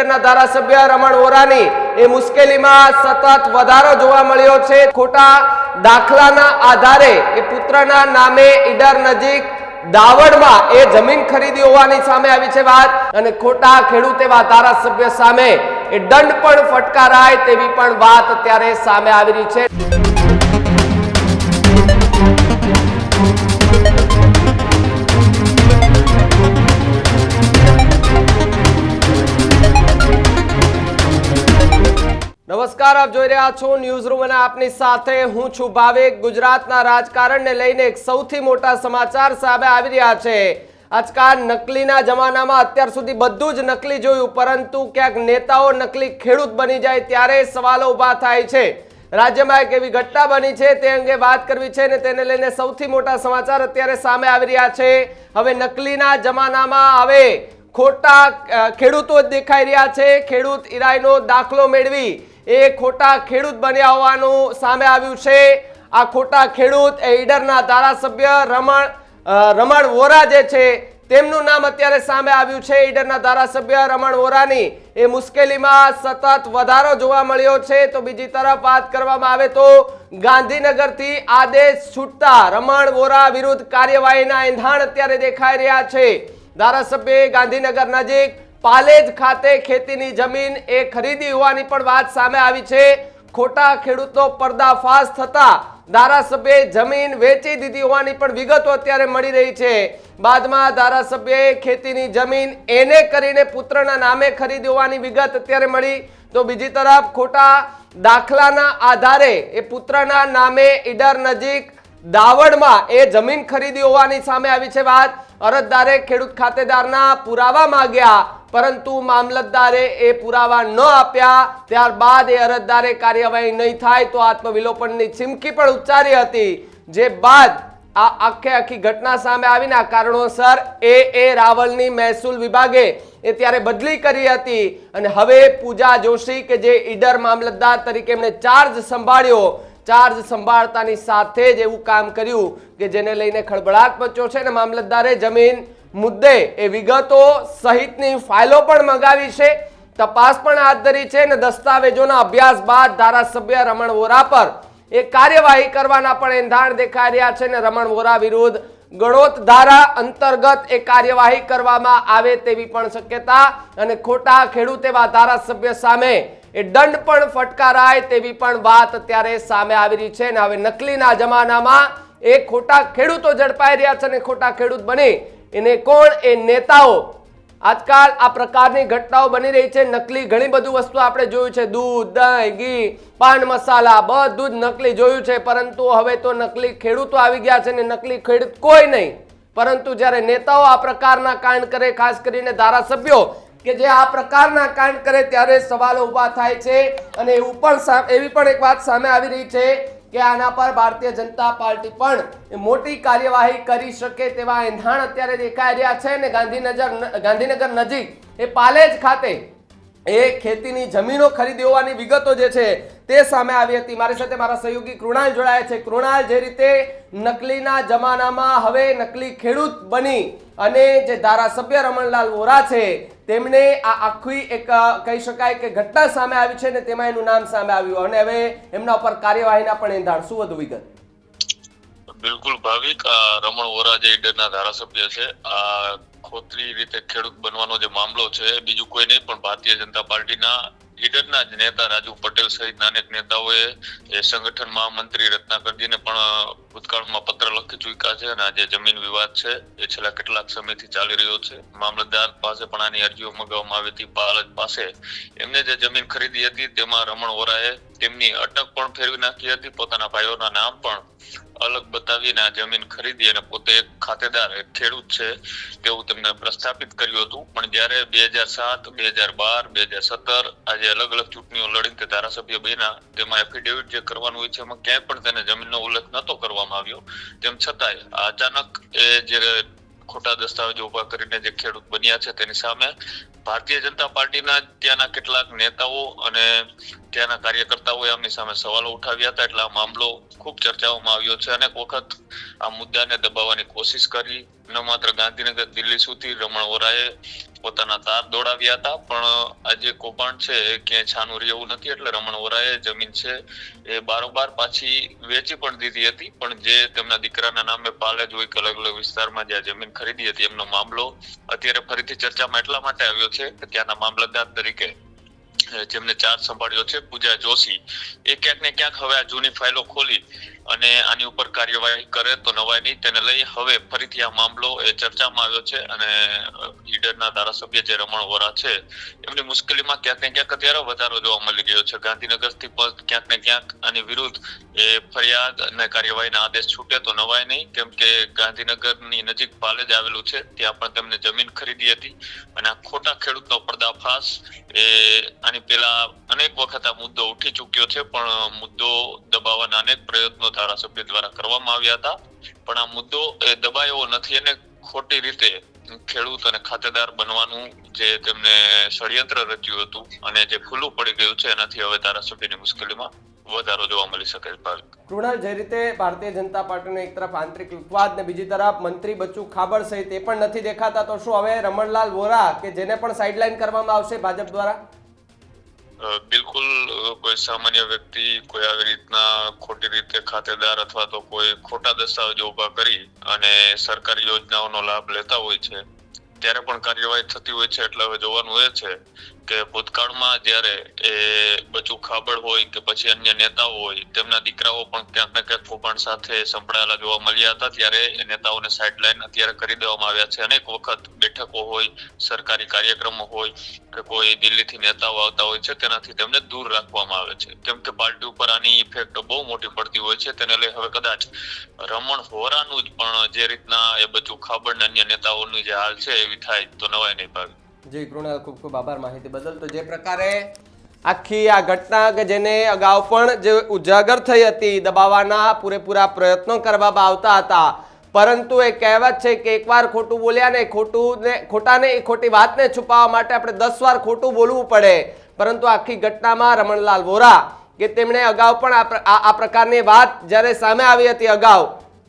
ઈડરના ધારાસભ્ય રમણ ઓરાની એ મુશ્કેલીમાં સતત વધારો જોવા મળ્યો છે. ખોટા દાખલાના આધારે એ પુત્રના નામે ઈડર નજીક દાવડમાં એ જમીન ખરીદી હોવાની સામે આવી છે વાત અને ખોટા ખેડૂત એવા ધારાસભ્ય સામે એ દંડ પણ ફટકારાય તેવી પણ વાત અત્યારે સામે આવી રહી છે. નમસ્કાર, આપ જોઈ રહ્યા છો ન્યૂઝ રૂમ અને આપની સાથે હું છું ભાવિક. ગુજરાતના રાજકારણને લઈને એક સૌથી મોટા સમાચાર સામે આવી રહ્યા છે. આજકાલ નકલીના જમાનામાં અત્યાર સુધી બધું જ નકલી જોયું, પરંતુ ક્યાંક નેતાઓ નકલી ખેડૂત બની જાય ત્યારે સવાલો ઊભા થાય છે. રાજ્યમાં એક એવી ઘટના બની છે, તે અંગે વાત કરવી છે અને તેને લઈને સૌથી મોટા સમાચાર અત્યારે સામે આવી રહ્યા છે. હવે નકલીના જમાનામાં હવે ખોટા ખેડૂતો જ દેખાઈ રહ્યા છે. ખેડૂત ઈરાયનો દાખલો મેળવી એ ખોટા ખેડૂત બન્યા હોવાનું સામે આવ્યું છે. આ ખોટા ખેડૂત એ ઈડરના ધારાસભ્ય રમણ રમણ વોરા જે છે, તેમનું નામ અત્યારે સામે આવ્યું છે. ઈડરના ધારાસભ્ય રમણ વોરાની એ મુશ્કેલીમાં સતત વધારો જોવા મળ્યો છે. તો બીજી તરફ વાત કરવામાં આવે તો ગાંધીનગરથી આદેશ છૂટતા રમણ વોરા વિરુદ્ધ કાર્યવાહીના એંધાણ અત્યારે દેખાઈ રહ્યા છે. ધારાસભ્યએ ગાંધીનગર નજીક પાલેજ ખાતે ખેતીની જમીન એ ખરીદી હોવાની પણ વાત સામે આવી છે. ખોટા ખેડૂતો પર્દાફાશ થતા ધારાસભ્યે જમીન વેચી દીધી હોવાની પણ વિગતો અત્યારે મળી રહી છે. બાદમાં ધારાસભ્યએ ખેતીની જમીન એને કરીને પુત્રના નામે ખરીદી હોવાની વિગત અત્યારે મળી. તો બીજી તરફ ખોટા દાખલાના આધારે એ પુત્રના નામે ઈડર નજીક દાવડમાં એ જમીન ખરીદી હોવાની સામે આવી છે વાત. અરજદારે ખેડૂત ખાતેદારના પુરાવા માંગ્યા. પરંતુ મામલતદારે એ પુરાવા ન આપ્યા. ત્યારબાદ એ અરજદારે કાર્યવાહી નહીં થાય તો આત્મવિલોપનની ચીમકી પણ ઉચ્ચારી હતી. જે બાદ આ આખે આખી ઘટના સામે આવીને આ કારણોસર એ એ રાવલની મહેસૂલ વિભાગે એ ત્યારે બદલી કરી હતી. અને હવે પૂજા જોશી કે જે ઈડર મામલતદાર તરીકે એમણે ચાર્જ સંભાળ્યો. ચાર્જ સંભાળતાની સાથે જ એવું કામ કર્યું કે જેને લઈને ખળભળાટ મચ્યો છે અને મામલતદારે જમીન મુદ્દે એ વિગતો સહિતની ફાઇલો પણ મંગાવી છે. તપાસ પણ હાથ ધરી છે અને દસ્તાવેજોના અભ્યાસ બાદ ધારાસભ્ય રમણ વોરા પર એ કાર્યવાહી કરવાના પણ એંધાણ દેખાઈ રહ્યા છે અને રમણ વોરા વિરુદ્ધ ગણોત ધારા અંતર્ગત એ કાર્યવાહી કરવામાં આવે તેવી પણ શક્યતા અને ખોટા ખેડૂત એવા ધારાસભ્ય સામે એ દંડ પણ ફટકારાય તેવી પણ વાત અત્યારે સામે આવી રહી છે અને હવે નકલીના જમાનામાં એ ખોટા ખેડૂતો ઝડપાઈ રહ્યા છે અને ખોટા ખેડૂત બની એને કોણ? એ નેતાઓ. આજકાલ આ પ્રકારની ઘટનાઓ બની રહી છે. નકલી ઘણી બધું વસ્તુ આપણે જોયું છે. દૂધ, દહીં, ઘી, પાન, મસાલા, બધું જ નકલી જોયું છે. પરંતુ હવે તો નકલી ખેડૂતો આવી ગયા છે ને નકલી ખેડૂત કોઈ નહીં. પરંતુ જ્યારે નેતાઓ આ પ્રકારના કાંડ કરે, ખાસ કરીને ધારાસભ્યો, કે જે આ પ્રકારના કાંડ કરે, ત્યારે સવાલો ઊભા થાય છે. અને એવું પણ એવી પણ એક વાત સામે આવી રહી છે કે આના પર ભારતીય જનતા પાર્ટી પણ મોટી કાર્યવાહી કરી શકે તેવા એંધાણ અત્યારે દેખાઈ રહ્યા છે અને ગાંધીનગર ગાંધીનગર નજીક એ પાલેજ ખાતે એ ખેતીની જમીનો ખરીદી હોવાની વિગતો જે છે તે સામે આવી હતી. મારી સાથે મારા સહયોગી કૃણાલ જોડાયા છે. કૃણાલ, જે રીતે નકલીના જમાનામાં હવે નકલી ખેડૂત બની અને જે ધારાસભ્ય રમણલાલ વોરા છે તેમણે આ આખી એક કહી શકાય કે ઘટના સામે આવી છે ને તેમાં એનું નામ સામે આવ્યું અને હવે એમના ઉપર કાર્યવાહીના પણ એંધાણ. શું વધુ વિગત? બિલકુલ ભાવિક રમણ વોરા જે ઈડરના ધારાસભ્ય છે, આ ખોતરી રીતે ખેડૂત બનવાનો જે મામલો છે, બીજું કોઈ નહીં, પણ ભારતીય જનતા પાર્ટીના ઈડરના જ નેતા રાજુ પટેલ સહિતના અનેક નેતાઓએ સંગઠન મહામંત્રી રત્નાકરજીને પણ ભૂતકાળમાં પત્ર લખી ચૂક્યા છે અને આજે જમીન વિવાદ છે. એ છેલ્લા કેટલાક સમયથી ચાલી રહ્યો છે. મામલતદાર પાસે પણ આની અરજીઓ મંગાવવામાં આવી હતી. પાલજ પાસે એમને જે જમીન ખરીદી હતી, તેમાં રમણ વોરાએ તેમની અટક પણ ફેરવી નાખી હતી. પોતાના ભાઈઓના નામ પણ અલગ બતાવીને આ જમીન ખરીદી અને પોતે એક ખાતેદાર, એક ખેડૂત છે તેવું તેમને પ્રસ્થાપિત કર્યું હતું. પણ જ્યારે બે હજાર સાત, બે હજાર બાર, બે હજાર સત્તર આજે અલગ અલગ ચૂંટણીઓ લડી તે ધારાસભ્ય બન્યા, તેમાં એફિડેવિટ જે કરવાનું હોય છે એમાં ક્યાંય પણ તેને જમીનનો ઉલ્લેખ નતો કરવામાં આવ્યો. તેમ છતાંય અચાનક એ જે ખોટા દસ્તાવેજો ઊભા કરીને જે ખેડૂત બન્યા છે તેની સામે ભારતીય જનતા પાર્ટીના ત્યાંના કેટલાક નેતાઓ અને ત્યાંના કાર્યકર્તાઓએ આમની સામે સવાલો ઉઠાવ્યા હતા. એટલે આ મામલો ખૂબ ચર્ચાઓમાં આવ્યો છે. અનેક વખત આ મુદ્દાને દબાવવાની કોશિશ કરી. ન માત્ર ગાંધીનગર, દિલ્હી સુધી રમણ વોરાએ પોતાના તાર દોડાવ્યા હતા. પણ આ જે કૌભાંડ છે ક્યાંય છાનું એવું નથી. એટલે રમણ વોરાએ જમીન છે એ બારોબાર પાછી વેચી પણ દીધી હતી. પણ જે તેમના દીકરાના નામે પાલેજ હોય કે અલગ અલગ વિસ્તારમાં જ્યાં જમીન ખરીદી હતી, એમનો મામલો અત્યારે ફરીથી ચર્ચામાં એટલા માટે આવ્યો છે કે ત્યાંના મામલતદાર તરીકે જેમને ચાર્જ સંભાળ્યો છે, પૂજા જોશી, એ ક્યાંક ને ક્યાંક હવે આ જૂની ફાઇલો ખોલી અને આની ઉપર કાર્યવાહી કરે તો નવાય નહીં. તેને લઈ હવે ફરીથી આ મામલો એ ચર્ચામાં આવ્યો છે અને ઈડરના ધારાસભ્ય જે રમણ વોરા છે, એમની મુશ્કેલીમાં ક્યાંક ને ક્યાંક અત્યારે વધારો જોવા મળી રહ્યો છે. ગાંધીનગરથી પણ ક્યાંક ને ક્યાંક આની વિરુદ્ધ એ ફરિયાદ અને કાર્યવાહીના આદેશ છૂટે તો નવાય નહીં. કેમ કે ગાંધીનગરની નજીક પાલેજ આવેલું છે. ત્યાં પણ તેમને જમીન ખરીદી હતી અને આ ખોટા ખેડૂતનો પર્દાફાશ એ આની પેલા અનેક વખત આ મુદ્દો ઉઠી ચૂક્યો છે. પણ મુદ્દો દબાવવાના અનેક પ્રયત્નો ધારાસભ્ય દ્વારા કરવામાં આવ્યા હતા. પણ આ મુદ્દો દબાયો નથી અને ખોટી રીતે ખેડૂત અને ખાતેદાર બનવાનું જે તેમને ષડયંત્ર રચ્યું હતું અને જે ખુલ્લું પડી ગયું છે એનાથી હવે ધારાસભ્યની મુશ્કેલીમાં વધારો જોવા મળી શકે છે. કૃણાલ જે રીતે ભારતીય જનતા પાર્ટીનો એક તરફ આંતરિક વિવાદ ને બીજી તરફ મંત્રી બચ્ચુ ખાબડ સહિત એ પણ નથી દેખાતા તો શું હવે રમણલાલ વોરા કે જેને પણ સાઇડલાઇન કરવામાં આવશે ભાજપ દ્વારા? બિલકુલ કોઈ સામાન્ય વ્યક્તિ કોઈ આવી ખોટી રીતે ખાતેદાર અથવા તો કોઈ ખોટા દસ્તાવેજો ઊભા કરી અને સરકારી યોજનાઓનો લાભ લેતા હોય છે, ત્યારે પણ કાર્યવાહી થતી હોય છે, એટલે હવે જોવાનું એ છે કે ભૂતકાળમાં જ્યારે એ બચુ ખાબડ હોય કે પછી અન્ય નેતાઓ હોય, તેમના દીકરાઓ પણ ક્યાંક ને ક્યાંક કૌભાંડ સાથે સંકળાયેલા જોવા મળ્યા હતા, ત્યારે એ નેતાઓને સાઇડલાઇન અત્યારે કરી દેવામાં આવ્યા છે. અનેક વખત બેઠકો હોય, સરકારી કાર્યક્રમો હોય કે કોઈ દિલ્હીથી નેતાઓ આવતા હોય છે, તેનાથી તેમને દૂર રાખવામાં આવે છે. કેમ કે પાર્ટી ઉપર આની ઇફેક્ટ બહુ મોટી પડતી હોય છે, તેને લઈ હવે કદાચ રમણ હોરાનું જ પણ જે રીતના એ બચું ખાબડ અન્ય નેતાઓની જે હાલ છે, એવી થાય તો નવાય નહીં ભાવી. જી કૃણાલ, ખૂબ ખૂબ આભાર માહિતી બદલ. તો જે પ્રકારે આખી આ ઘટના કે જેને અગાઉ પણ જે ઉજાગર થઈ હતી, દબાવવાના પૂરેપૂરા પ્રયત્નો કરવામાં આવતા હતા. પરંતુ એ કહેવત છે કે એકવાર ખોટું બોલ્યા ને ખોટું ને ખોટાને એ ખોટી વાતને છુપાવવા માટે આપણે દસ વાર ખોટું બોલવું પડે. પરંતુ આખી ઘટનામાં રમણલાલ વોરા, કે તેમણે અગાઉ પણ આ પ્રકારની વાત જ્યારે સામે આવી હતી અગાઉ,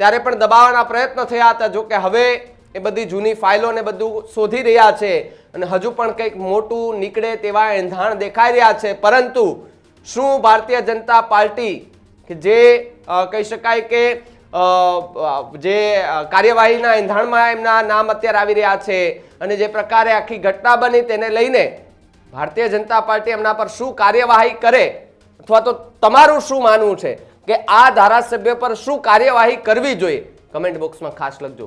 ત્યારે પણ દબાવવાના પ્રયત્નો થયા હતા. જો કે હવે એ બધી જૂની ફાઇલો ને બધું શોધી રહ્યા છે અને હજુ પણ કંઈક મોટું નીકળે તેવા એંધાણ દેખાઈ રહ્યા છે. પરંતુ શું ભારતીય જનતા પાર્ટી કે જે કહી શકાય કે જે કાર્યવાહીના એંધાણમાં એમના નામ અત્યારે આવી રહ્યા છે અને જે પ્રકારે આખી ઘટના બની તેને લઈને ભારતીય જનતા પાર્ટી એમના પર શું કાર્યવાહી કરે અથવા તો તમારું શું માનવું છે કે આ ધારાસભ્ય પર શું કાર્યવાહી કરવી જોઈએ? કમેન્ટ બોક્સમાં ખાસ લખજો.